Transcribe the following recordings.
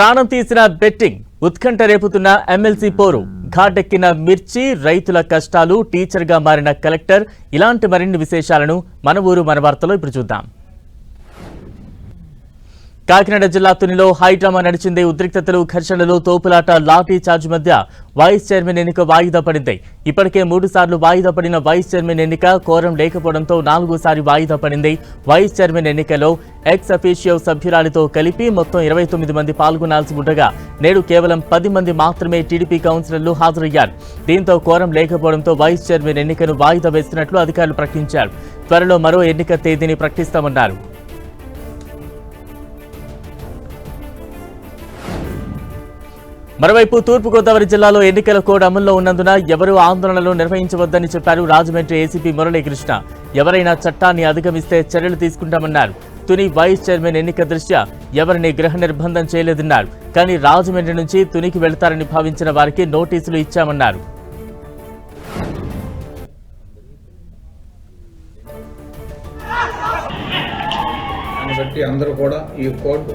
ప్రాణం తీసిన బెట్టింగ్ ఉత్కంఠ రేపుతున్న ఎమ్మెల్సీ పోరు. ఘాటెక్కిన మిర్చి రైతుల కష్టాలు టీచర్గా మారిన కలెక్టర్. ఇలాంటి మరిన్ని విశేషాలను మన ఊరు మన వార్తలో ఇప్పుడు చూద్దాం. కాకినాడ జిల్లా తునిలో హైడ్రామా నడిచింది ఉద్రిక్తతలు ఘర్షణలు తోపులాట లాఠీ చార్జ్ మధ్య వైస్ చైర్మన్ ఎన్నిక వాయిదా పడింది. ఇప్పటికే మూడు సార్లు వాయిదా పడిన వైస్ చైర్మన్ ఎన్నిక కోరం లేకపోవడంతో నాలుగోసారి వాయిదా పడింది. వైస్ చైర్మన్ ఎన్నికలో ఎక్స్ అఫీషియో సభ్యురాలితో కలిపి మొత్తం ఇరవై తొమ్మిది మంది పాల్గొనాల్సి ఉండగా నేడు కేవలం పది మంది మాత్రమే టీడీపీ కౌన్సిలర్లు హాజరయ్యారు. దీంతో కోరం లేకపోవడంతో వైస్ చైర్మన్ ఎన్నికను వాయిదా వేస్తున్నట్లు అధికారులు ప్రకటించారు. త్వరలో మరో ఎన్నిక తేదీని ప్రకటిస్తామన్నారు. మరోవైపు తూర్పుగోదావరి జిల్లాలో ఎన్నికల కోడ్ అమల్లో ఉన్నందున ఎవరూ ఆందోళనలు నిర్వహించవద్దని చెప్పారు రాజమండ్రి ఏసీపీ మురళీకృష్ణ. ఎవరైనా చట్టాన్ని అధిగమిస్తే చర్యలు తీసుకుంటామన్నారు. తుని వైస్ చైర్మన్ ఎన్నిక దృష్ట్యా ఎవరిని గృహ నిర్బంధం చేయలేదన్నారు. కానీ రాజమండ్రి నుంచి తునికి వెళతారని భావించిన వారికి నోటీసులు ఇచ్చామన్నారు. బట్టి అందరూ కూడా ఈ కోడ్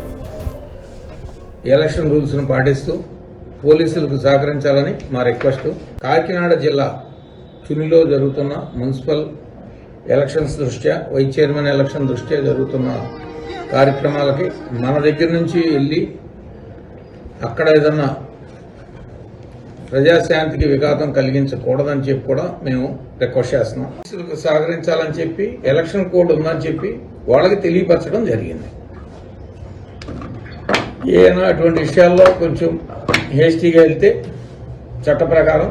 ఎలక్షన్ రూల్స్ను పాటిస్తూ పోలీసులకు సహకరించాలని మా రిక్వెస్ట్. కాకినాడ జిల్లా తునిలో జరుగుతున్న మున్సిపల్ ఎలక్షన్స్ దృష్ట్యా వైస్ చైర్మన్ ఎలక్షన్ దృష్ట్యా జరుగుతున్న కార్యక్రమాలకి మన దగ్గర నుంచి వెళ్ళి అక్కడ ఏదన్నా ప్రజాశాంతికి విఘాతం కలిగించకూడదని చెప్పి కూడా మేము రిక్వెస్ట్ చేస్తున్నాం. పోలీసులకు సహకరించాలని చెప్పి ఎలక్షన్ కోడ్ ఉందని చెప్పి వాళ్ళకి తెలియపరచడం జరిగింది. ఏదైనా అటువంటి విషయాల్లో కొంచెం హేస్టీగా వెళ్తే చట్ట ప్రకారం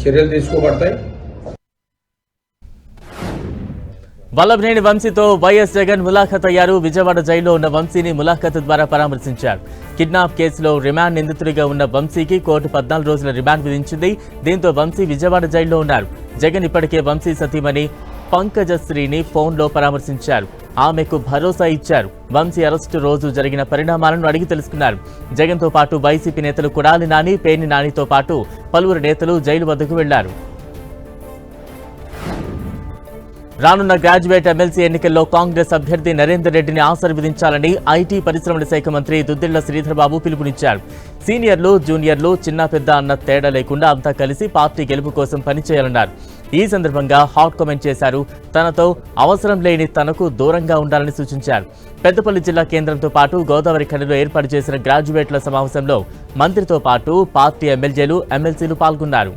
చర్యలు తీసుకోబడతాయి. వల్లభనేని వంశీతో వైఎస్ జగన్ ములాఖత్ అయ్యారు. విజయవాడ జైల్లో ఉన్న వంశీని ములాఖత్ ద్వారా పరామర్శించారు. కిడ్నాప్ కేసులో రిమాండ్ నిందితుడిగా ఉన్న వంశీకి కోర్టు పద్నాలుగు రోజుల రిమాండ్ విధించింది. దీంతో వంశీ విజయవాడ జైల్లో ఉన్నారు. జగన్ ఇప్పటికే వంశీ సతీమణి పంకజశ్రీని ఫోన్లో పరామర్శించారు. ఆమెకు భరోసా ఇచ్చారు. వంశీ అరెస్టు రోజు జరిగిన పరిణామాలను అడిగి తెలుసుకున్నారు. జగన్తో పాటు వైసీపీ నేతలు కొడాలి నాని పేర్ని నానితో పాటు పలువురు నేతలు జైలు వద్దకు వెళ్ళారు. రానున్న గ్రాడ్యుయేట్ ఎమ్మెల్సీ ఎన్నికల్లో కాంగ్రెస్ అభ్యర్థి నరేందర్ రెడ్డిని ఆశీర్వదించాలని ఐటీ పరిశ్రమల శాఖ మంత్రి దుద్దిళ్ళ శ్రీధర్బాబు పిలుపునిచ్చారు. సీనియర్లు జూనియర్లు చిన్న పెద్ద అన్న తేడా లేకుండా అంతా కలిసి పార్టీ గెలుపు కోసం పనిచేయాలన్నారు. ఈ సందర్భంగా హాట్ కామెంట్ చేశారు. తనతో అవసరం లేని తనకు దూరంగా ఉండాలని సూచించారు. పెద్దపల్లి జిల్లా కేంద్రంతో పాటు గోదావరి ఖండలో ఏర్పాటు చేసిన గ్రాడ్యుయేట్ల సమావేశంలో మంత్రితో పాటు పార్టీ ఎమ్మెల్యేలు ఎమ్మెల్సీలు పాల్గొన్నారు.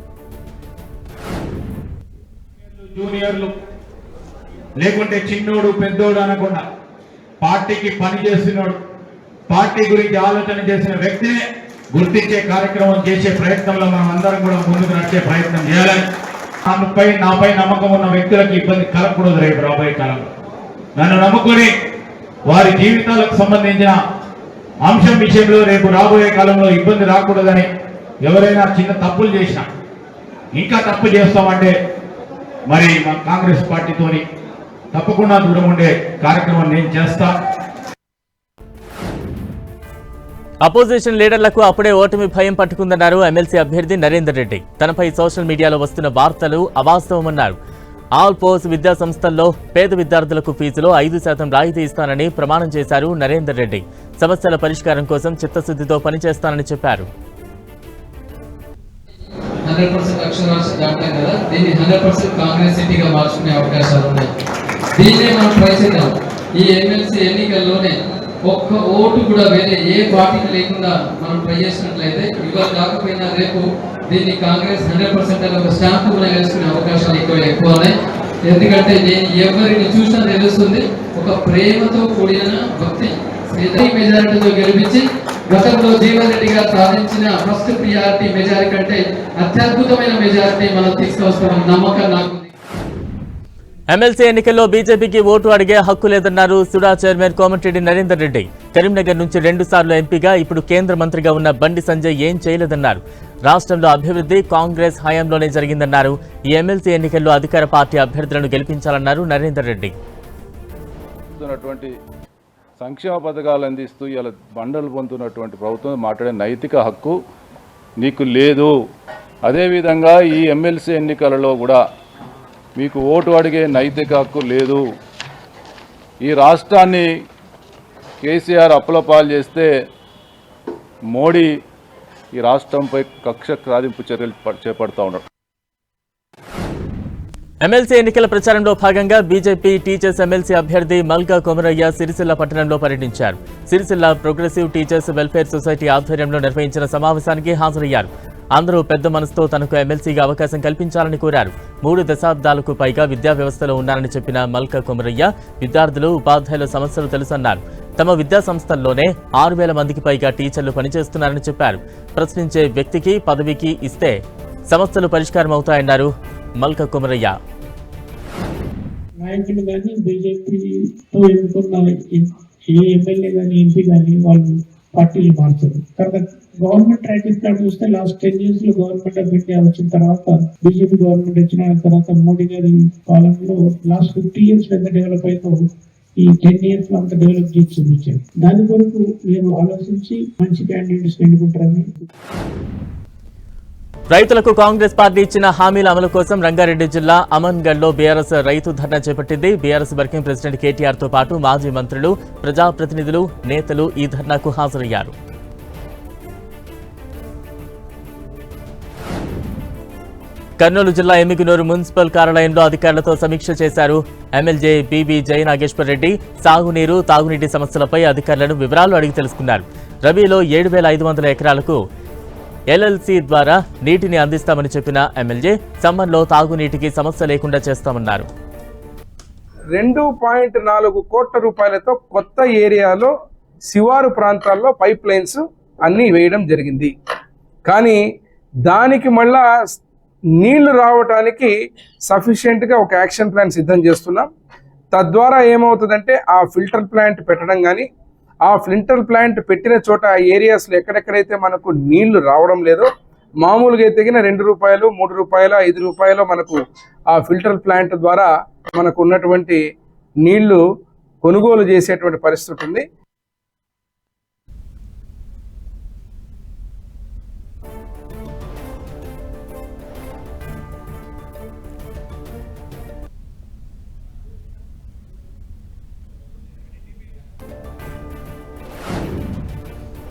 లేకుంటే చిన్నోడు పెద్దోడు అనకుండా పార్టీకి పని చేస్తున్నాడు పార్టీ గురించి ఆలోచన చేసిన వ్యక్తినే గుర్తించే కార్యక్రమం చేసే ప్రయత్నంలో మనం అందరం కూడా ముందుకు నడిచే ప్రయత్నం చేయాలని నాపై నాపై నమ్మకం ఉన్న వ్యక్తులకు ఇబ్బంది కలగకూడదు రేపు రాబోయే కాలంలో. నన్ను నమ్ముకొని వారి జీవితాలకు సంబంధించిన అంశం విషయంలో రేపు రాబోయే కాలంలో ఇబ్బంది రాకూడదని ఎవరైనా చిన్న తప్పులు చేసినా ఇంకా తప్పు చేస్తామంటే మరి మా కాంగ్రెస్ పార్టీతోని తప్పకుండా దూరం ఉండే కార్యక్రమం నేను చేస్తా. అపోజిషన్ లీడర్లకు అప్పుడే ఓటమి భయం పట్టుకుందన్నారు ఎమ్మెల్సీ అభ్యర్థి నరేందర్ రెడ్డి. తనపై సోషల్ మీడియాలో వస్తున్న వార్తలు అవాస్తవమన్నారు. ఆల్ పోస్ విద్యా సంస్థల్లో పేద విద్యార్థులకు ఫీజులో ఐదు శాతం రాయితీ ఇస్తానని ప్రమాణం చేశారు నరేందర్ రెడ్డి. సమస్యల పరిష్కారం కోసం చిత్తశుద్ధితో పనిచేస్తానని చెప్పారు. ఈ ఎమ్మెల్సీ ఎన్నికల్లోనే ఒక్క ఓటు కూడా వేరే ఏ పార్టీకి లేకుండా మనం ట్రై చేసినట్లయితే ఇవాళ కాకపోయినా రేపు దీన్ని కాంగ్రెస్ హండ్రెడ్ పర్సెంట్ ఒక స్టాంప్ కూడా వేసుకునే అవకాశాలు ఎక్కువ ఎక్కువ ఉన్నాయి ఎందుకంటే నేను ఎవరిని చూసినా తెలుస్తుంది ఒక ప్రేమతో కూడిన భక్తి మెజారిటీతో గెలిపించి గతంలో జీవన్ రెడ్డి గారు సాధించిన ఫస్ట్ ప్రియారిటీ మెజారిటీ కంటే అత్యద్భుతమైన మెజారిటీ మనం తీసుకొస్తామని నమ్మకం నాకు. ఎమ్మెల్సీ ఎన్నికల్లో బీజేపీకి ఓటు అడిగే హక్కు లేదన్నారు సుడా చైర్మన్ కోమటిరెడ్డి నరేందర్ రెడ్డి. కరీంనగర్ నుంచి రెండు సార్లు ఎంపీగా ఇప్పుడు కేంద్ర మంత్రిగా ఉన్న బండి సంజయ్ ఏం చేయలేదన్నారు. రాష్ట్రంలో అభివృద్ధి కాంగ్రెస్ హయాంలోనే జరిగిందన్నారు. ఈ ఎమ్మెల్సీ ఎన్నికల్లో అధికార పార్టీ అభ్యర్థులను గెలిపించాలన్నారు నరేందర్ రెడ్డి. పొందుతున్నటువంటి సంక్షేమ పథకాలు అందిస్తూ ఇలా బండలు పొందుతున్నటువంటి ప్రభుత్వం మాట్లాడే నైతిక హక్కు నీకు లేదు. అదేవిధంగా ఈ ఎమ్మెల్సీ ఎన్నికలలో కూడా మీకు ఓటు అడిగే నైతిక హక్కు లేదు. ఈ రాష్ట్రాన్ని కేసీఆర్ అప్పులపాలు చేస్తే మోడీ ఈ రాష్ట్రంపై కక్ష సాధింపు చర్యలు ప- చేపడతా ఉన్నారు ఎమ్మెల్సీ ఎన్నికల ప్రచారంలో భాగంగా బీజేపీ టీచర్స్ ఎమ్మెల్సీ అభ్యర్థి మల్కా కొమరయ్య సిరిసిల్ల పట్టణంలో పర్యటించారు. Sircilla progressive teachers welfare society ఆధ్వర్యంలో నిర్వహించిన సమావేశానికి హాజరయ్యారు. అందరూ పెద్ద మనసుతో తనకు ఎమ్మెల్సీగా అవకాశం కల్పించాలని కోరారు. మూడు దశాబ్దాలకు పైగా విద్యా వ్యవస్థలో ఉన్నారని చెప్పిన మల్కా కొమరయ్య విద్యార్థులు ఉపాధ్యాయుల సమస్యలు తెలుసన్నారు. తమ విద్యా సంస్థల్లోనే ఆరు వేల మందికి పైగా టీచర్లు పనిచేస్తున్నారని చెప్పారు. ప్రశ్నించే వ్యక్తికి పదవికి ఇస్తే సమస్యలు పరిష్కారం అవుతాయన్నారు మల్క కుమరయ్య. నాయకులు కానీ బీజేపీతో ఎన్నుకున్న ఏ ఎమ్మెల్యే కానీ ఎంపీ కానీ వాళ్ళు పార్టీలు మార్చారు. తర్వాత గవర్నమెంట్ ట్రాక్ రికార్డ్ చూస్తే లాస్ట్ టెన్ ఇయర్స్లో గవర్నమెంట్ ఆఫ్ ఇండియా వచ్చిన తర్వాత బీజేపీ గవర్నమెంట్ వచ్చిన తర్వాత మోడీ గారి పాలనలో లాస్ట్ ఫిఫ్టీ ఇయర్స్ ఎంత డెవలప్ అయిందో ఈ టెన్ ఇయర్స్లో అంత డెవలప్ చేసి చూపించారు. దాని కొరకు మేము ఆలోచించి మంచి క్యాండిడేట్స్ ఎన్నుకుంటారని రైతులకు కాంగ్రెస్ పార్టీ ఇచ్చిన హామీల అమలు కోసం రంగారెడ్డి జిల్లా అమన్గఢ్లో బీఆర్ఎస్ రైతు ధర్నా చేపట్టింది. బీఆర్ఎస్ వర్కింగ్ ప్రెసిడెంట్ కేటీఆర్తో పాటు మాజీ మంత్రులు ప్రజాప్రతినిధులు నేతలు ఈ ధర్నాకు హాజరయ్యారు. కర్నూలు జిల్లా ఎమ్మిగినూరు మున్సిపల్ కార్యాలయంలో అధికారులతో సమీక్ష చేశారు. ఎమ్మెల్యే బీబీ జై నాగేశ్వర్ రెడ్డి సాగునీరు తాగునీటి సమస్యలపై అధికారులను వివరాలు అడిగి తెలుసుకున్నారు. రబీలో ఏడు వేల ఐదు వందల ఎకరాలకు ఎల్ఎల్సీ ద్వారా నీటిని అందిస్తామని చెప్పిన ఎమ్మెల్యే సమ్మర్లో తాగునీటికి సమస్య లేకుండా చేస్తామన్నారు. రెండు పాయింట్ నాలుగు కోట్ల రూపాయలతో కొత్త ఏరియాలో శివారు ప్రాంతాల్లో పైప్ లైన్స్ అన్నీ వేయడం జరిగింది. కానీ దానికి మళ్ళా నీళ్ళు రావటానికి సఫిషియెంట్గా ఒక యాక్షన్ ప్లాన్ సిద్ధం చేస్తున్నాం. తద్వారా ఏమవుతుందంటే ఆ ఫిల్టర్ ప్లాంట్ పెట్టడం కానీ ఆ ఫిల్టర్ ప్లాంట్ పెట్టిన చోట ఆ ఏరియాస్లో ఎక్కడెక్కడైతే మనకు నీళ్ళు రావడం లేదో మామూలుగా అయితే రెండు రూపాయలు మూడు రూపాయలు ఐదు రూపాయలు మనకు ఆ ఫిల్టర్ ప్లాంట్ ద్వారా మనకు ఉన్నటువంటి నీళ్ళు కొనుగోలు చేసేటువంటి పరిస్థితి ఉంది.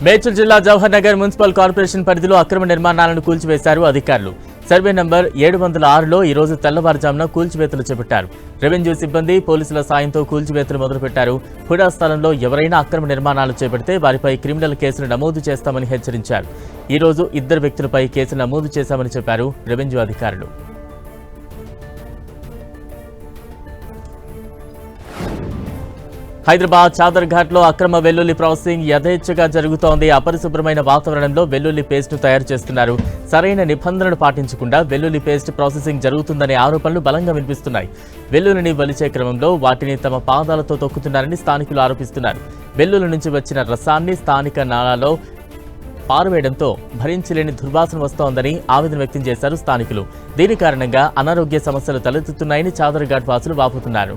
మేడ్చల్ జిల్లా జవహర్ నగర్ మున్సిపల్ కార్పొరేషన్ పరిధిలో అక్రమ నిర్మాణాలను కూల్చివేశారు అధికారులు. సర్వే నంబర్ ఏడు వందల ఆరులో ఈ రోజు తెల్లవారుజామున కూల్చివేతలు చేపట్టారు. రెవెన్యూ సిబ్బంది పోలీసుల సాయంతో కూల్చివేతలు మొదలుపెట్టారు. హుడా స్థలంలో ఎవరైనా అక్రమ నిర్మాణాలు చేపడితే వారిపై క్రిమినల్ కేసులు నమోదు చేస్తామని హెచ్చరించారు. ఈ రోజు ఇద్దరు వ్యక్తులపై కేసులు నమోదు చేశామని చెప్పారు రెవెన్యూ అధికారులు. హైదరాబాద్ చాదర్ ఘాట్లో అక్రమ వెల్లుల్లి ప్రాసెసింగ్ యథేచ్ఛగా జరుగుతోంది. అపరిశుభ్రమైన వాతావరణంలో వెల్లుల్లి పేస్ట్ను తయారు చేస్తున్నారు. సరైన నిబంధనలు పాటించకుండా వెల్లుల్లి పేస్ట్ ప్రాసెసింగ్ జరుగుతుందనే ఆరోపణలు బలంగా వినిపిస్తున్నాయి. వెల్లుల్లిని వలిచే క్రమంలో వాటిని తమ పాదాలతో తొక్కుతున్నారని స్థానికులు ఆరోపిస్తున్నారు. వెల్లుల్లి నుంచి వచ్చిన రసాన్ని స్థానిక నాళాలో పారవేయడంతో భరించలేని దుర్వాసన వస్తోందని ఆవేదన వ్యక్తం చేశారు స్థానికులు. దీని కారణంగా అనారోగ్య సమస్యలు తలెత్తుతున్నాయని చాదర్ ఘాట్ వాసులు వాపోతున్నారు.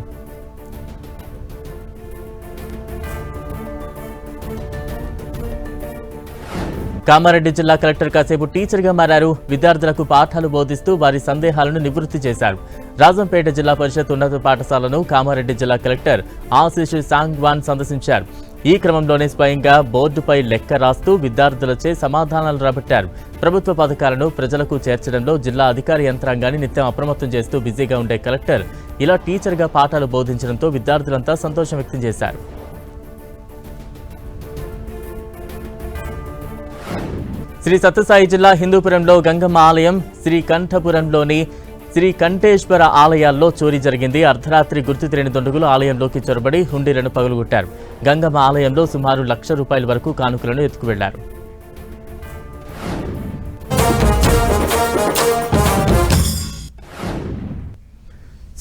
కామారెడ్డి జిల్లా కలెక్టర్ కాసేపు టీచర్గా మారారు. విద్యార్థులకు పాఠాలు బోధిస్తూ వారి సందేహాలను నివృత్తి చేశారు. రాజంపేట జిల్లా పరిషత్ ఉన్నత పాఠశాలను కామారెడ్డి జిల్లా కలెక్టర్ ఆశీష్ సాంగ్వాన్ సందర్శించారు. ఈ క్రమంలోనే స్వయంగా బోర్డుపై లెక్క రాస్తూ విద్యార్థులచే సమాధానాలు రాబట్టారు. ప్రభుత్వ పథకాలను ప్రజలకు చేర్చడంలో జిల్లా అధికార యంత్రాంగాన్ని నిత్యం అప్రమత్తం చేస్తూ బిజీగా ఉండే కలెక్టర్ ఇలా టీచర్గా పాఠాలు బోధించడంతో విద్యార్థులంతా సంతోషం వ్యక్తం చేశారు. శ్రీ సత్యసాయి జిల్లా హిందూపురంలో గంగమ్మ ఆలయం శ్రీ కంఠపురంలోని శ్రీ కంఠేశ్వర ఆలయాల్లో చోరీ జరిగింది. అర్ధరాత్రి గుర్తు తెలియని దుండగులు ఆలయంలోకి చొరబడి హుండీలను పగులుగొట్టారు. గంగమ్మ ఆలయంలో సుమారు లక్ష రూపాయల వరకు కానుకలను ఎత్తుకువెళ్ళారు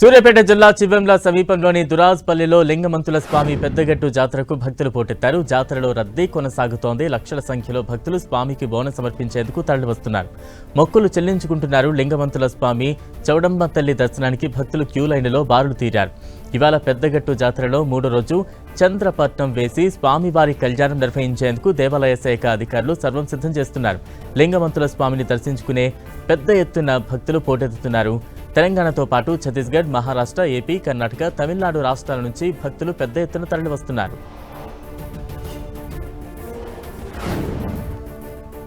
సూర్యాపేట జిల్లా చివెంల సమీపంలోని దురాజ్పల్లిలో లింగమంతుల స్వామి పెద్దగట్టు జాతరకు భక్తులు పోటెత్తారు. జాతరలో రద్దీ కొనసాగుతోంది. లక్షల సంఖ్యలో భక్తులు స్వామికి బోనం సమర్పించేందుకు తరలివస్తున్నారు. మొక్కులు చెల్లించుకుంటున్నారు లింగమంతుల స్వామి. చౌడమ్మ తల్లి దర్శనానికి భక్తులు క్యూ లైన్లో బారులు తీరారు. ఇవాళ పెద్దగట్టు జాతరలో మూడో రోజు చంద్రపట్నం వేసి స్వామివారి కళ్యాణం నిర్వహించేందుకు దేవాలయ శాఖ అధికారులు సర్వం సిద్ధం చేస్తున్నారు. లింగమంతుల స్వామిని దర్శించుకునే పెద్ద ఎత్తున భక్తులు పోటెత్తుతున్నారు. తెలంగాణతో పాటు ఛత్తీస్గఢ్ మహారాష్ట్ర ఏపీ కర్ణాటక తమిళనాడు రాష్ట్రాల నుంచి భక్తులు పెద్ద ఎత్తున తరలివస్తున్నారు.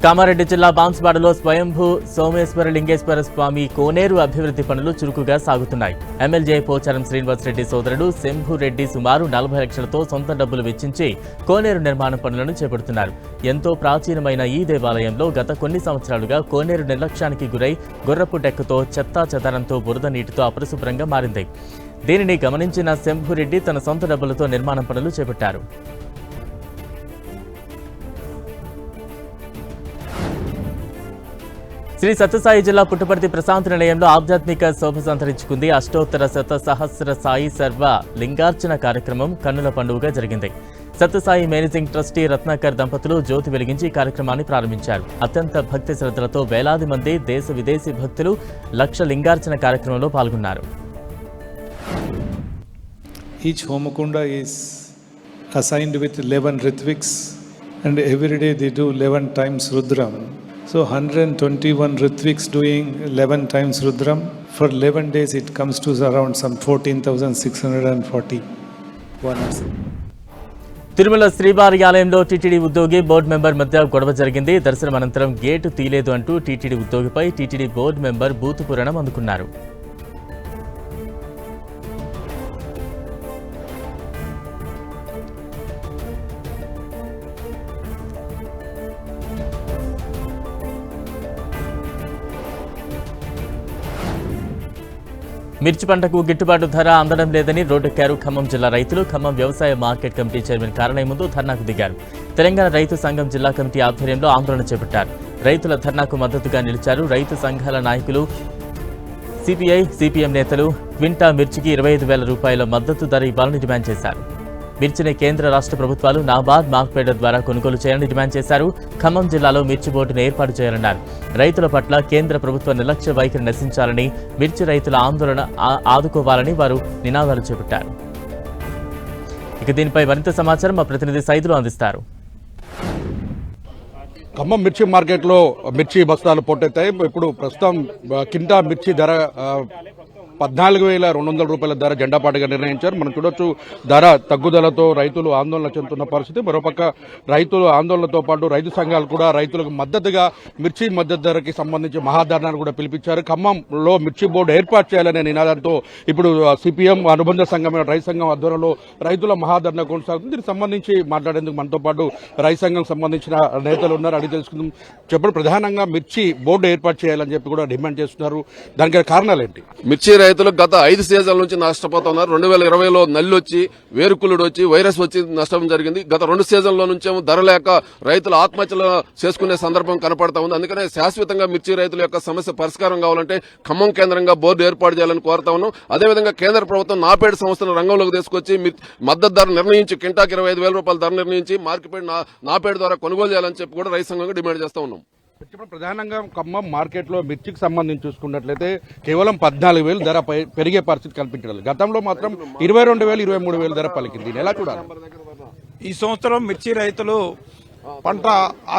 కామారెడ్డి జిల్లా బాన్స్వాడలో స్వయంభూ సోమేశ్వర లింగేశ్వర స్వామి కోనేరు అభివృద్ధి పనులు చురుకుగా సాగుతున్నాయి. ఎమ్మెల్యే పోచారం శ్రీనివాసరెడ్డి సోదరుడు శంభురెడ్డి సుమారు నలభై లక్షలతో సొంత డబ్బులు వెచ్చించి కోనేరు నిర్మాణ పనులను చేపడుతున్నారు. ఎంతో ప్రాచీనమైన ఈ దేవాలయంలో గత కొన్ని సంవత్సరాలుగా కోనేరు నిర్లక్ష్యానికి గురై గుర్రపు డెక్కతో చెత్తా చెదారంతో బురద నీటితో అపరిశుభ్రంగా మారింది. దీనిని గమనించిన శంభురెడ్డి తన సొంత డబ్బులతో నిర్మాణ పనులు చేపట్టారు. శ్రీ సత్యసాయి జిల్లా పుట్టపర్తి ప్రశాంత నిలయంలో ఆధ్యాత్మిక శోభ సంతరించుకుంది. అష్టోత్తర శత సహస్ర సాయి సర్వ లింగార్చన కార్యక్రమం కన్నుల పండుగగా జరిగింది. సత్యసాయి మేనేజింగ్ ట్రస్టీ రత్నాకర్ దంపతులు జ్యోతి వెలిగించి ఈ కార్యక్రమాన్ని ప్రారంభించారు. అత్యంత భక్తి శ్రద్ధలతో వేలాది మంది దేశ విదేశీ భక్తులు లక్ష లింగార్చన కార్యక్రమంలో పాల్గొన్నారు. Each Homakunda is assigned with 11 Ritviks, and every day they do 11 times Rudram. So 121 Ritviks doing 11 times Rudram. For 11 days, it comes to around some 14,640. One Tirumala శ్రీవారి ఆలయంలో టీటీడీ ఉద్యోగి బోర్డు మెంబర్ మధ్య గొడవ జరిగింది దర్శనం అనంతరం గేటు తీయలేదు అంటూ టీటీడీ ఉద్యోగిపై టీటీడీ బోర్డు మెంబర్ బూతు పురాణం అందుకున్నారు మిర్చి పంటకు గిట్టుబాటు ధర అందడం లేదని రోడ్డెక్కారు ఖమ్మం జిల్లా రైతులు ఖమ్మం వ్యవసాయ మార్కెట్ కమిటీ చైర్మన్ కారణం ముందు ధర్నాకు దిగారు. తెలంగాణ రైతు సంఘం జిల్లా కమిటీ ఆధ్వర్యంలో ఆందోళన చేపట్టారు. రైతుల ధర్నాకు మద్దతుగా నిలిచారు రైతు సంఘాల నాయకులు సిపిఐ సిపిఎం నేతలు. క్వింటా మిర్చికి ఇరవై ఐదు వేల రూపాయల మద్దతు ధర ఇవ్వాలని డిమాండ్ చేశారు. మిర్చిని కేంద్ర రాష్ట్ర ప్రభుత్వాలు నాబార్డ్ మార్క్ఫెడర్ ద్వారా కొనుగోలు చేయాలని డిమాండ్ చేశారు. ఖమ్మం జిల్లాలో మిర్చి బోర్డును ఏర్పాటు చేయాలన్నారు. రైతుల పట్ల కేంద్ర ప్రభుత్వ నిర్లక్ష్య వైఖరి నశించాలని మిర్చి రైతుల ఆందోళన ఆదుకోవాలని వారు నినాదాలు చేపట్టారు. ఇక దీనిపై మరింత సమాచారం మా ప్రతినిధి సైదులు అందిస్తారు. ఖమ్మం మిర్చి మార్కెట్లో మిర్చి బస్తాలు పొట్టెత్తాయి ఇప్పుడు ప్రస్తుతం కింటా మిర్చి ధర పద్నాలుగు వేల రెండు వందల రూపాయల ధర జెండాపాటుగా నిర్ణయించారు. మనం చూడొచ్చు ధర తగ్గుదలతో రైతులు ఆందోళన చెందుతున్న పరిస్థితి. మరోపక్క రైతులు ఆందోళనతో పాటు రైతు సంఘాలు కూడా రైతులకు మద్దతుగా మిర్చి మద్దతు ధరకి సంబంధించి మహాధరణను కూడా పిలిపించారు. ఖమ్మంలో మిర్చి బోర్డు ఏర్పాటు చేయాలనే నినాదంతో ఇప్పుడు సిపిఎం అనుబంధ సంఘమైన రైతు సంఘం ఆధ్వర్యంలో రైతుల మహాధరణ కొనసాగుతుంది. దీనికి సంబంధించి మాట్లాడేందుకు మనతో పాటు రైతు సంఘం సంబంధించిన నేతలు ఉన్నారు. అడిగి తెలుసుకుందాం. చెప్పండి ప్రధానంగా మిర్చి బోర్డు ఏర్పాటు చేయాలని చెప్పి కూడా డిమాండ్ చేస్తున్నారు. దానికి కారణాలు ఏంటి? మిర్చి రైతులు గత ఐదు సీజన్ల నుంచి నష్టపోతున్నారు. రెండు వేల ఇరవైలో నల్లి వచ్చి వేరుకులుడు వచ్చి వైరస్ వచ్చి నష్టం జరిగింది. గత రెండు సీజన్ల నుంచేమో ధర లేక రైతులు ఆత్మహత్యలు చేసుకునే సందర్భం కనపడతా ఉంది. అందుకనే శాశ్వతంగా మిర్చి రైతుల యొక్క సమస్య పరిష్కారం కావాలంటే ఖమ్మం కేంద్రంగా బోర్డు ఏర్పాటు చేయాలని కోరుతా ఉన్నాం. అదేవిధంగా కేంద్ర ప్రభుత్వం నాపేడు సంస్థను రంగంలోకి తీసుకొచ్చి మద్దతు ధర నిర్ణయించి కింటాకి ఇరవై ఐదు వేల రూపాయల ధర నిర్ణయించి మార్కెట్ నా- ద్వారా కొనుగోలు చేయాలని చెప్పి కూడా రైతు సంఘంగా డిమాండ్ చేస్తా ఉన్నాం. ఇప్పుడు ప్రధానంగా ఖమ్మం మార్కెట్లో మిర్చికి సంబంధించి చూసుకున్నట్లయితే కేవలం పద్నాలుగు వేలు ధర పెరిగే పరిస్థితి కల్పించడం గతంలో మాత్రం ఇరవై రెండు వేలు ఇరవై మూడు వేలు ధర పలికింది. ఎలా చూడాలి. ఈ సంవత్సరం మిర్చి రైతులు పంట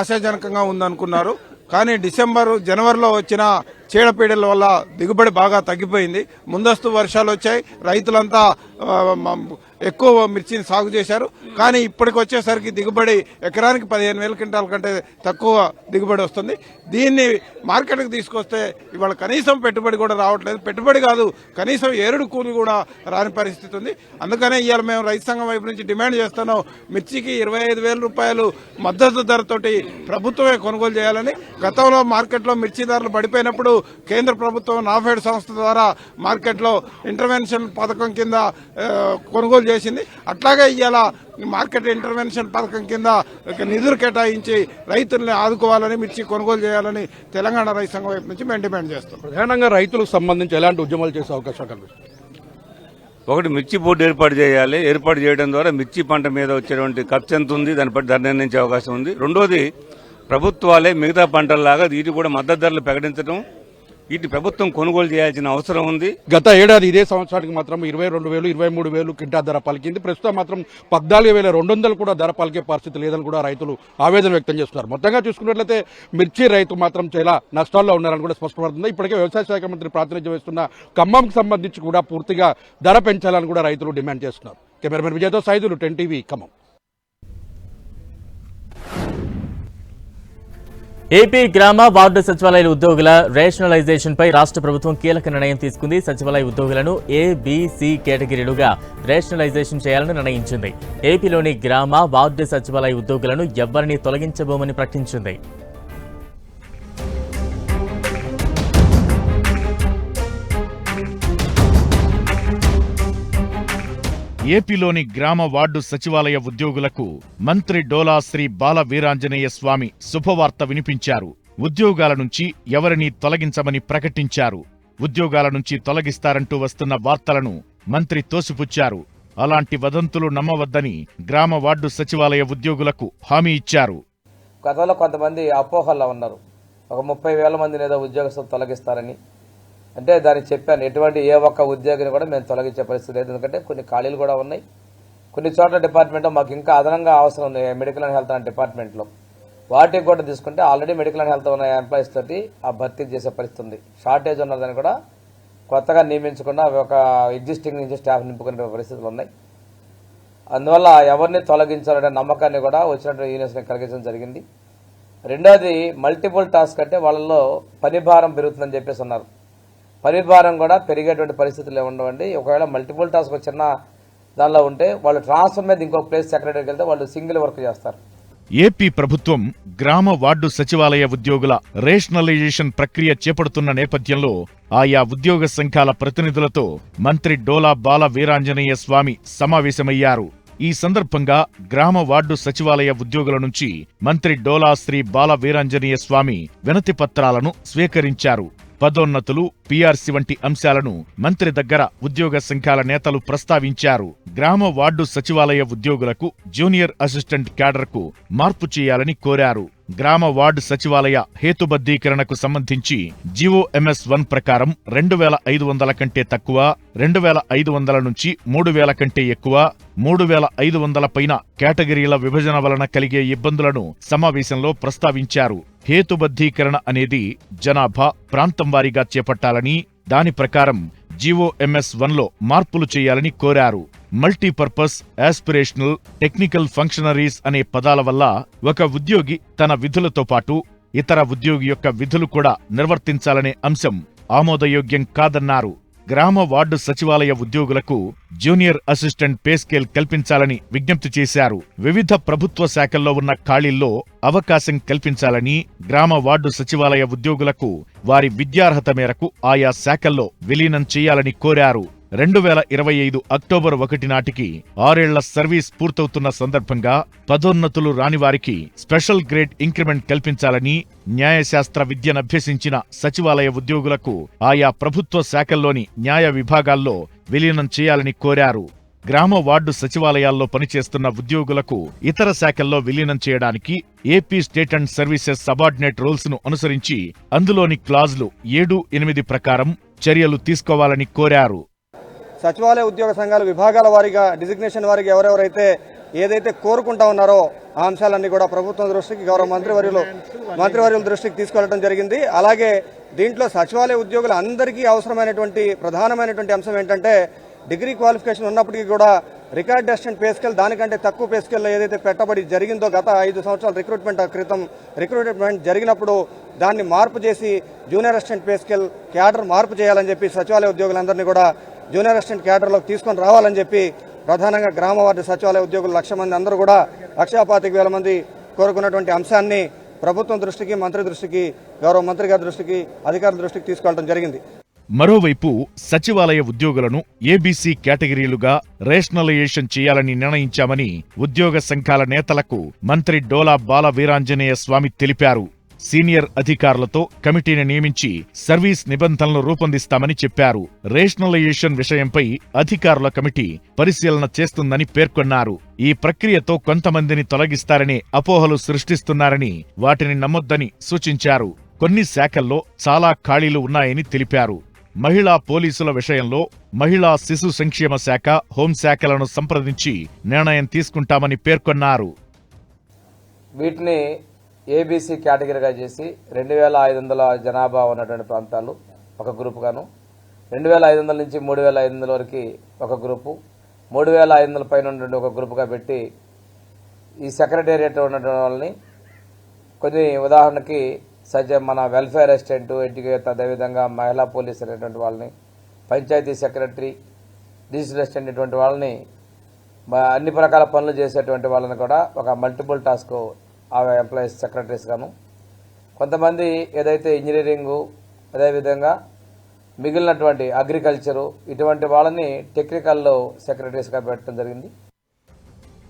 ఆశాజనకంగా ఉందనుకున్నారు. కానీ డిసెంబర్ జనవరిలో వచ్చిన చీడపీడల వల్ల దిగుబడి బాగా తగ్గిపోయింది. ముందస్తు వర్షాలు వచ్చాయి. రైతులంతా ఎక్కువ మిర్చిని సాగు చేశారు. కానీ ఇప్పటికి వచ్చేసరికి దిగుబడి ఎకరానికి పదిహేను వేల క్వింటాల కంటే తక్కువ దిగుబడి వస్తుంది. దీన్ని మార్కెట్కి తీసుకొస్తే ఇవాళ కనీసం పెట్టుబడి కూడా రావట్లేదు. పెట్టుబడి కాదు కనీసం ఏరుడు కూలి కూడా రాని పరిస్థితి ఉంది. అందుకనే ఇవాళ మేము రైతు సంఘం వైపు నుంచి డిమాండ్ చేస్తున్నాం మిర్చికి ఇరవై ఐదు వేల రూపాయలు మద్దతు ధరతోటి ప్రభుత్వమే కొనుగోలు చేయాలని. గతంలో మార్కెట్లో మిర్చి ధరలు పడిపోయినప్పుడు కేంద్ర ప్రభుత్వం నాఫెడ్ సంస్థ ద్వారా మార్కెట్లో ఇంటర్వెన్షన్ పథకం కింద కొనుగోలు చేసింది. అట్లాగే ఇవాళ మార్కెట్ ఇంటర్వెన్షన్ పథకం కింద ఒక నిధులు కేటాయించి రైతుల్ని ఆదుకోవాలని మిర్చి కొనుగోలు చేయాలని తెలంగాణ రైతు సంఘం వైపు నుంచి మేము డిమాండ్ చేస్తాం. ప్రధానంగా రైతులకు సంబంధించి ఎలాంటి ఉద్యమాలు చేసే అవకాశం కనిపిస్తుంది? ఒకటి మిర్చి బోర్డు ఏర్పాటు చేయాలి. ఏర్పాటు చేయడం ద్వారా మిర్చి పంట మీద వచ్చేటువంటి ఖర్చు ఎంత ఉంది దాన్ని బట్టి ధర నిర్ణయించే అవకాశం ఉంది. రెండోది ప్రభుత్వాలే మిగతా పంటల్లాగా వీటి కూడా మద్దతు ధరలు ప్రకటించడం వీటి ప్రభుత్వం కొనుగోలు చేయాల్సిన అవసరం ఉంది. గత ఏడాది ఇదే సంవత్సరానికి మాత్రం ఇరవై రెండు వేలు ఇరవై మూడు వేలు కింటా ధర పలికింది. ప్రస్తుతం మాత్రం పద్నాలుగు వేల రెండు వందలు కూడా ధర పలికే పరిస్థితి లేదని కూడా రైతులు ఆవేదన వ్యక్తం చేస్తున్నారు. మొత్తంగా చూసుకున్నట్లయితే మిర్చి రైతు మాత్రం చాలా నష్టాల్లో ఉన్నారని కూడా స్పష్టపడుతుంది. ఇప్పటికే వ్యవసాయ శాఖ మంత్రి ప్రాతినిధ్యం వహిస్తున్న ఖమ్మంకి సంబంధించి కూడా పూర్తిగా ధర పెంచాలని కూడా రైతులు డిమాండ్ చేస్తున్నారు. Cameraman విజయతో Saidulu ten TV Khammam. AP గ్రామ వార్డు సచివాలయాల ఉద్యోగుల రేషనలైజేషన్ పై రాష్ట్ర ప్రభుత్వం కీలక నిర్ణయం తీసుకుంది. సచివాలయ ఉద్యోగులను ఏబీసీ కేటగిరీలుగా రేషనలైజేషన్ చేయాలని నిర్ణయించింది. ఏపీలోని గ్రామ వార్డు సచివాలయ ఉద్యోగులను ఎవ్వరిని తొలగించబోమని ప్రకటించింది. ఏపీలోని గ్రామ వార్డు సచివాలయ ఉద్యోగులకు మంత్రి డోలా శ్రీ బాల వీరాంజనేయ స్వామి శుభవార్త వినిపించారు. ఉద్యోగాల నుంచి ఎవరిని తొలగించమని ప్రకటించారు. ఉద్యోగాల నుంచి తొలగిస్తారంటూ వస్తున్న వార్తలను మంత్రి తోసిపుచ్చారు. అలాంటి వదంతులు నమ్మవద్దని గ్రామ వార్డు సచివాలయ ఉద్యోగులకు హామీ ఇచ్చారు. గతంలో కొంతమంది అపోహల్లో ఉన్నారు. ఒక ముప్పై వేల మందిని ఏదో ఉద్యోగస్తులు తొలగిస్తారని. అంటే దానికి చెప్పాను ఎటువంటి ఏ ఒక్క ఉద్యోగిని కూడా మేము తొలగించే పరిస్థితి లేదు. ఎందుకంటే కొన్ని ఖాళీలు కూడా ఉన్నాయి. కొన్ని చోట్ల డిపార్ట్మెంట్లో మాకు ఇంకా అదనంగా అవసరం ఉంది మెడికల్ అండ్ హెల్త్ అనే డిపార్ట్మెంట్లో వాటికి కూడా తీసుకుంటే ఆల్రెడీ మెడికల్ అండ్ హెల్త్ ఉన్న ఎంప్లాయీస్ తోటి ఆ భర్తీ చేసే పరిస్థితి ఉంది. షార్టేజ్ ఉన్నదని కూడా కొత్తగా నియమించకుండా ఒక ఎగ్జిస్టింగ్ నుంచి స్టాఫ్ నింపుకునే పరిస్థితులు ఉన్నాయి. అందువల్ల ఎవరిని తొలగించాలనే నమ్మకాన్ని కూడా వచ్చినటువంటి యూనియన్స్ని కలిగించడం జరిగింది. రెండోది మల్టిపుల్ టాస్క్ అంటే వాళ్ళలో పనిభారం పెరుగుతుందని చెప్పేసి ఉన్నారు పనిభారం కూడా పెరిగేటువంటి పరిస్థితులు ఉండవండి. ఒకవేళ మల్టిపుల్ టాస్క్ ఒక చిన్న దానిలో ఉంటే వాళ్ళు ట్రాన్స్ఫర్ మీద ఇంకో ప్లేస్ సెక్రటరీకి వెళ్తే వాళ్ళు సింగిల్ వర్క్ చేస్తారు. ఏపీ ప్రభుత్వం గ్రామ వార్డు సచివాలయ ఉద్యోగుల రేషనలైజేషన్ ప్రక్రియ చేపడుతున్న నేపథ్యంలో ఆయా ఉద్యోగ సంఘాల ప్రతినిధులతో మంత్రి డోలా బాల వీరాంజనేయ స్వామి సమావేశమయ్యారు. ఈ సందర్భంగా గ్రామ వార్డు సచివాలయ ఉద్యోగుల నుంచి మంత్రి డోలా శ్రీ బాల వీరాంజనేయ స్వామి వినతి పత్రాలను స్వీకరించారు. పదోన్నతులు పీఆర్సీ వంటి అంశాలను మంత్రి దగ్గర ఉద్యోగ సంఘాల నేతలు ప్రస్తావించారు. గ్రామ వార్డు సచివాలయ ఉద్యోగులకు జూనియర్ అసిస్టెంట్ క్యాడర్కు మార్పు చేయాలని కోరారు. గ్రామ వార్డు సచివాలయ హేతుబద్ధీకరణకు సంబంధించి జీవోఎంఎస్ వన్ ప్రకారం రెండు వేల ఐదు వందల కంటే తక్కువ రెండు వేల ఐదు వందల నుంచి మూడు వేల కంటే ఎక్కువ మూడు వేల ఐదు వందల పైన కేటగిరీల విభజన వలన కలిగే ఇబ్బందులను సమావేశంలో ప్రస్తావించారు. హేతుబద్ధీకరణ అనేది జనాభా ప్రాంతం వారీగా చేపట్టాలని దాని ప్రకారం జీవోఎంఎస్ వన్లో మార్పులు చేయాలని కోరారు. మల్టీపర్పస్ ఆస్పిరేషనల్ టెక్నికల్ ఫంక్షనరీస్ అనే పదాల వల్ల ఒక ఉద్యోగి తన విధులతో పాటు ఇతర ఉద్యోగి యొక్క విధులు కూడా నిర్వర్తించాలనే అంశం ఆమోదయోగ్యం కాదన్నారు. గ్రామ వార్డు సచివాలయ ఉద్యోగులకు జూనియర్ అసిస్టెంట్ పే స్కేల్ కల్పించాలని విజ్ఞప్తి చేశారు. వివిధ ప్రభుత్వ శాఖల్లో ఉన్న ఖాళీల్లో అవకాశం కల్పించాలని గ్రామ వార్డు సచివాలయ ఉద్యోగులకు వారి విద్యార్హత మేరకు ఆయా శాఖల్లో విలీనం చేయాలని కోరారు. రెండు వేల ఇరవై ఐదు అక్టోబర్ ఒకటి నాటికి ఆరేళ్ళ సర్వీస్ పూర్తవుతున్న సందర్భంగా పదోన్నతులు రాని వారికి స్పెషల్ గ్రేడ్ ఇంక్రిమెంట్ కల్పించాలని న్యాయశాస్త్ర విద్యనభ్యసించిన సచివాలయ ఉద్యోగులకు ఆయా ప్రభుత్వ శాఖల్లోని న్యాయ విభాగాల్లో విలీనం చేయాలని కోరారు. గ్రామ వార్డు సచివాలయాల్లో పనిచేస్తున్న ఉద్యోగులకు ఇతర శాఖల్లో విలీనం చేయడానికి AP state and services subordinate రూల్స్ను అనుసరించి అందులోని క్లాజ్లు ఏడు ఎనిమిది ప్రకారం చర్యలు తీసుకోవాలని కోరారు. సచివాలయ ఉద్యోగ సంఘాల విభాగాల వారీగా డిజిగ్నేషన్ వారికి ఎవరెవరైతే ఏదైతే కోరుకుంటా ఉన్నారో ఆ అంశాలన్నీ కూడా ప్రభుత్వం దృష్టికి గౌరవ మంత్రివర్యులు మంత్రివర్యుల దృష్టికి తీసుకెళ్ళడం జరిగింది. అలాగే దీంట్లో సచివాలయ ఉద్యోగులు అందరికీ అవసరమైనటువంటి ప్రధానమైనటువంటి అంశం ఏంటంటే డిగ్రీ క్వాలిఫికేషన్ ఉన్నప్పటికీ కూడా రికార్డ్ డెస్టెంట్ పే స్కేల్ దానికంటే తక్కువ పే స్కేల్లో ఏదైతే పెట్టబడి జరిగిందో గత ఐదు సంవత్సరాల రిక్రూట్మెంట్ క్రితం రిక్రూట్మెంట్ జరిగినప్పుడు దాన్ని మార్పు చేసి junior assistant pay scale cadre మార్పు చేయాలని చెప్పి సచివాలయ ఉద్యోగులందరినీ కూడా జూనియర్ అసిస్టెంట్ క్యాడర్లోకి తీసుకొని రావాలని చెప్పి ప్రధానంగా గ్రామ వార్డు సచివాలయ ఉద్యోగులు లక్ష మంది అందరూ కూడా లక్షాపాతిక వేల మంది కోరుకున్నటువంటి అంశాన్ని ప్రభుత్వం దృష్టికి మంత్రి దృష్టికి గౌరవ మంత్రి గారి దృష్టికి అధికారుల దృష్టికి తీసుకెళ్ళడం జరిగింది. మరోవైపు సచివాలయ ఉద్యోగులను ఏబీసీ కేటగిరీలుగా రేషనలైజేషన్ చేయాలని నిర్ణయించామని ఉద్యోగ సంఘాల నేతలకు మంత్రి డోలా బాల వీరాంజనేయ స్వామి తెలిపారు. సీనియర్ అధికారులతో కమిటీని నియమించి సర్వీస్ నిబంధనలు రూపొందిస్తామని చెప్పారు. రేషనలైజేషన్ విషయంపై అధికారుల కమిటీ పరిశీలన చేస్తుందని పేర్కొన్నారు. ఈ ప్రక్రియతో కొంతమందిని తొలగిస్తారనే అపోహలు సృష్టిస్తున్నారని వాటిని నమ్మొద్దని సూచించారు. కొన్ని శాఖల్లో చాలా ఖాళీలు ఉన్నాయని తెలిపారు. మహిళా పోలీసుల విషయంలో మహిళా శిశు సంక్షేమ శాఖ హోంశాఖలను సంప్రదించి నిర్ణయం తీసుకుంటామని పేర్కొన్నారు. వీటిని ఏబీసీ కేటగిరీగా చేసి రెండు వేల ఐదు వందల జనాభా ఉన్నటువంటి ప్రాంతాలు ఒక గ్రూపుగాను రెండు వేల ఐదు వందల నుంచి మూడు వేల ఐదు వందల వరకు ఒక గ్రూపు మూడు వేల ఐదు వందల పైన ఉన్నటువంటి ఒక గ్రూపుగా పెట్టి ఈ సెక్రటేరియట్ ఉన్నటువంటి వాళ్ళని కొన్ని ఉదాహరణకి సజ్జ మన వెల్ఫేర్ అసిస్టెంట్ ఎడ్యుకేటర్ అదేవిధంగా మహిళా పోలీస్ అనేటువంటి వాళ్ళని పంచాయతీ సెక్రటరీ డిజిటల్ అసిస్టెంట్ ఇటువంటి వాళ్ళని అన్ని రకాల పనులు చేసేటువంటి వాళ్ళని కూడా ఒక మల్టిపుల్ టాస్క్ ఆ ఎంప్లాయీస్ సెక్రటరీస్గాను కొంతమంది ఏదైతే ఇంజనీరింగు అదేవిధంగా మిగిలినటువంటి అగ్రికల్చరు ఇటువంటి వాళ్ళని టెక్నికల్లో సెక్రటరీస్గా పెట్టడం జరిగింది.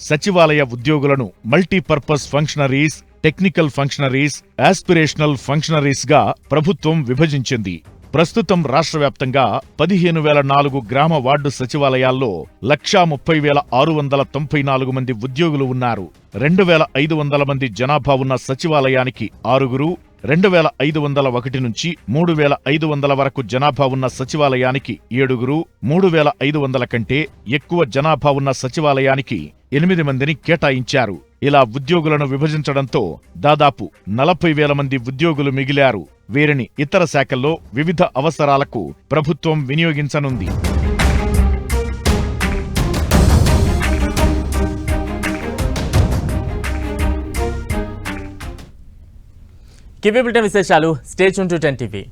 సచివాలయ ఉద్యోగులను multipurpose functionaries technical functionaries aspirational ఫంక్షనరీస్గా ప్రభుత్వం విభజించింది. ప్రస్తుతం రాష్ట్ర వ్యాప్తంగా పదిహేను వేల నాలుగు గ్రామ వార్డు సచివాలయాల్లో లక్షా ముప్పై వేల ఆరు వందల తొంభై నాలుగు మంది ఉద్యోగులు ఉన్నారు. రెండు వేల ఐదు వందల మంది జనాభా ఉన్న సచివాలయానికి ఆరుగురు రెండు వేల ఐదు వందల ఒకటి నుంచి మూడు వేల ఐదు వందల వరకు జనాభా ఉన్న సచివాలయానికి ఏడుగురు మూడు వేల ఐదు వందల కంటే ఎక్కువ జనాభా ఉన్న సచివాలయానికి ఎనిమిది మందిని కేటాయించారు. ఇలా ఉద్యోగులను విభజించడంతో దాదాపు నలభై వేల మంది ఉద్యోగులు మిగిలారు. వీరిని ఇతర శాఖల్లో వివిధ అవసరాలకు ప్రభుత్వం వినియోగించనుంది. కివీ విశేషాలు. Stage to ten TV.